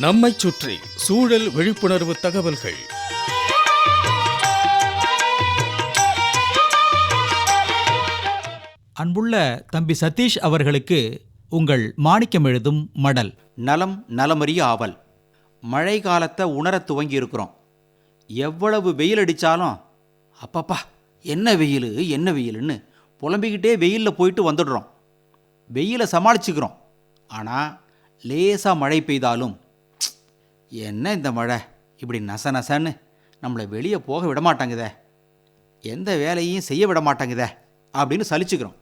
நம்மைச் சுற்றி சூழல் விழிப்புணர்வு தகவல்கள். அன்புள்ள தம்பி சதீஷ் அவர்களுக்கு உங்கள் மாணிக்கம் எழுதும் மடல். நலம் நலமறிய ஆவல். மழை காலத்தை உணரத் துவங்கி இருக்கிறோம் எவ்வளவு வெயில் அடித்தாலும் அப்பப்பா என்ன வெயில் என்ன வெயிலுன்னு புலம்பிக்கிட்டே வெயிலில் போயிட்டு வந்துடுறோம். வெயிலை சமாளிச்சுக்கிறோம். ஆனால் லேசாக மழை பெய்தாலும் என்ன இந்த மழை? இப்படி நச நசன்னு நம்மளை வெளியே போக விட மாட்டாங்குதே எந்த வேலையும் செய்ய விட மாட்டாங்குதே அப்படின்னு சலிச்சுக்கிறோம்.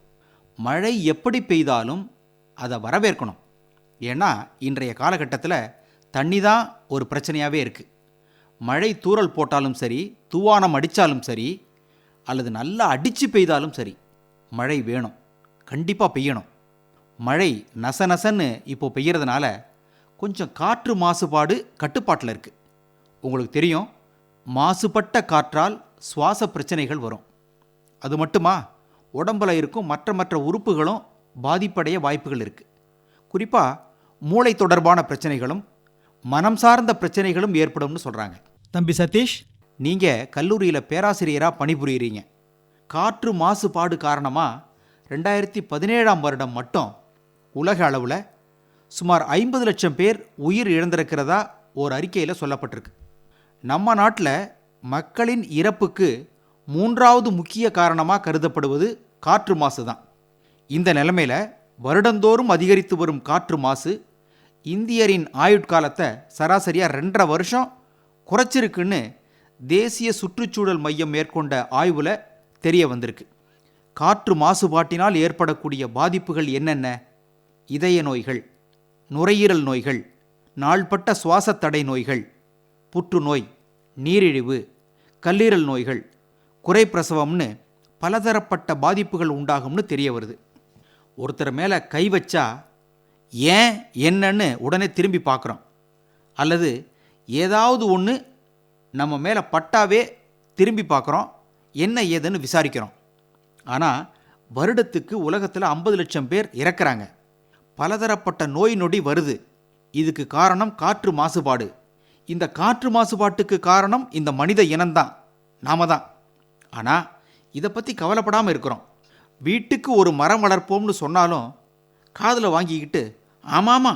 மழை எப்படி பெய்தாலும் அதை வரவேற்கணும். ஏன்னா இன்றைய காலகட்டத்தில் தண்ணி தான் ஒரு பிரச்சனையாகவே இருக்குது மழை தூறல் போட்டாலும் சரி தூவானம் அடித்தாலும் சரி அல்லது நல்லா அடித்து பெய்தாலும் சரி மழை வேணும். கண்டிப்பாக பெய்யணும். மழை நச நசன்னு இப்போ பெய்யறதுனால கொஞ்சம் காற்று மாசுபாடு கட்டுப்பாட்டில் இருக்குது உங்களுக்கு தெரியும் மாசுபட்ட காற்றால் சுவாச பிரச்சனைகள் வரும். அது மட்டுமா உடம்புல இருக்கும் மற்ற மற்ற உறுப்புகளும் பாதிப்படைய வாய்ப்புகள் இருக்குது குறிப்பாக மூளை தொடர்பான பிரச்சனைகளும் மனம் சார்ந்த பிரச்சனைகளும் ஏற்படும்னு சொல்கிறாங்க தம்பி சதீஷ்? நீங்கள் கல்லூரியில் பேராசிரியராக பணிபுரியுறீங்க. காற்று மாசுபாடு காரணமாக ரெண்டாயிரத்தி பதினேழாம் வருடம் மட்டும் உலக அளவில் சுமார் ஐம்பது லட்சம் பேர் உயிர் இழந்திருக்கிறதா ஒரு அறிக்கையில் சொல்லப்பட்டிருக்கு. நம்ம நாட்டில் மக்களின் இறப்புக்கு மூன்றாவது முக்கிய காரணமாக கருதப்படுவது காற்று மாசு தான். இந்த நிலைமையில் வருடந்தோறும் அதிகரித்து வரும் காற்று மாசு இந்தியரின் ஆயுட்காலத்தை சராசரியாக ரெண்டரை வருஷம் குறைச்சிருக்குன்னு தேசிய சுற்றுச்சூழல் மையம் மேற்கொண்ட ஆய்வில் தெரிய வந்திருக்கு. காற்று மாசுபாட்டினால் ஏற்படக்கூடிய பாதிப்புகள் என்னென்ன? இதய நோய்கள் நுரையீரல் நோய்கள் நாள்பட்ட சுவாசத் தடை நோய்கள் புற்றுநோய் நீரிழிவு கல்லீரல் நோய்கள் குறைப்பிரசவம்னு பலதரப்பட்ட பாதிப்புகள் உண்டாகும்னு தெரிய வருது. ஒருத்தர் மேலே கை வச்சா ஏன் என்னன்னு உடனே திரும்பி பார்க்குறோம் அல்லது ஏதாவது ஒன்று நம்ம மேலே பட்டாவே திரும்பி பார்க்குறோம் என்ன ஏதுன்னு விசாரிக்கிறோம். ஆனால் வருடத்துக்கு உலகத்தில் ஐம்பது லட்சம் பேர் இறக்குறாங்க. பலதரப்பட்ட நோய் நொடி வருது. இதுக்கு காரணம் காற்று மாசுபாடு. இந்த காற்று மாசுபாட்டுக்கு காரணம் இந்த மனித இனம்தான். நாம தான் ஆனால் இதை பற்றி கவலைப்படாமல் இருக்கிறோம். வீட்டுக்கு ஒரு மரம் வளர்ப்போம்னு சொன்னாலும் காதில் வாங்கிக்கிட்டு ஆமாமா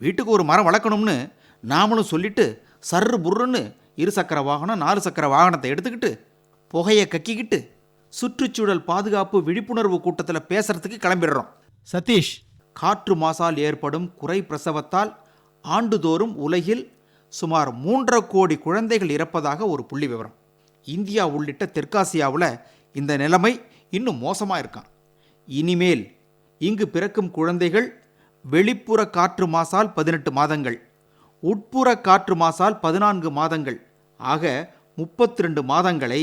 வீட்டுக்கு ஒரு மரம் வளர்க்கணும்னு நாமளும் சொல்லிட்டு சர்ரு புர்ருன்னு இரு சக்கர வாகனம் நாலு சக்கர வாகனத்தை எடுத்துக்கிட்டு புகையை கக்கிக்கிட்டு சுற்றுச்சூழல் பாதுகாப்பு விழிப்புணர்வு கூட்டத்தில் பேசுகிறதுக்கு கிளம்பிடுறோம். சதீஷ் காற்று மாசால் ஏற்படும் குறை பிரசவத்தால் ஆண்டுதோறும் உலகில் சுமார் மூன்றரை கோடி குழந்தைகள் இறப்பதாக ஒரு புள்ளி விவரம். இந்தியா உள்ளிட்ட தெற்காசியாவில் இந்த நிலைமை இன்னும் மோசமாக இருக்கான் இனிமேல் இங்கு பிறக்கும் குழந்தைகள் வெளிப்புற காற்று மாசால் பதினெட்டு மாதங்கள் உட்புற காற்று மாசால் பதினான்கு மாதங்கள் ஆக முப்பத்தி ரெண்டு மாதங்களை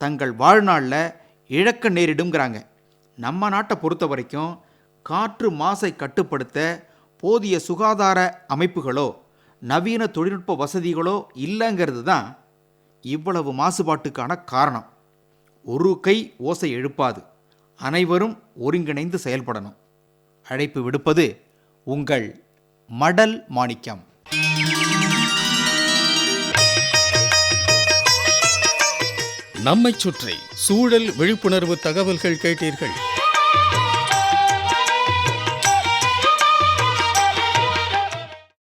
தங்கள் வாழ்நாளில் இழக்க நேரிடுங்கிறாங்க. நம்ம நாட்டை பொறுத்த வரைக்கும் காற்று மாசை கட்டுப்படுத்த போதிய சுகாதார அமைப்புகளோ நவீன தொழில்நுட்ப வசதிகளோ இல்லைங்கிறது தான் இவ்வளவு மாசுபாட்டுக்கான காரணம். ஒரு கை ஓசை எழுப்பாது. அனைவரும் ஒருங்கிணைந்து செயல்படணும். அழைப்பு விடுப்பது உங்கள் மடல் மாணிக்கம். நம்மைச் சுற்றி சூழல் விழிப்புணர்வு தகவல்கள் கேட்டீர்கள்.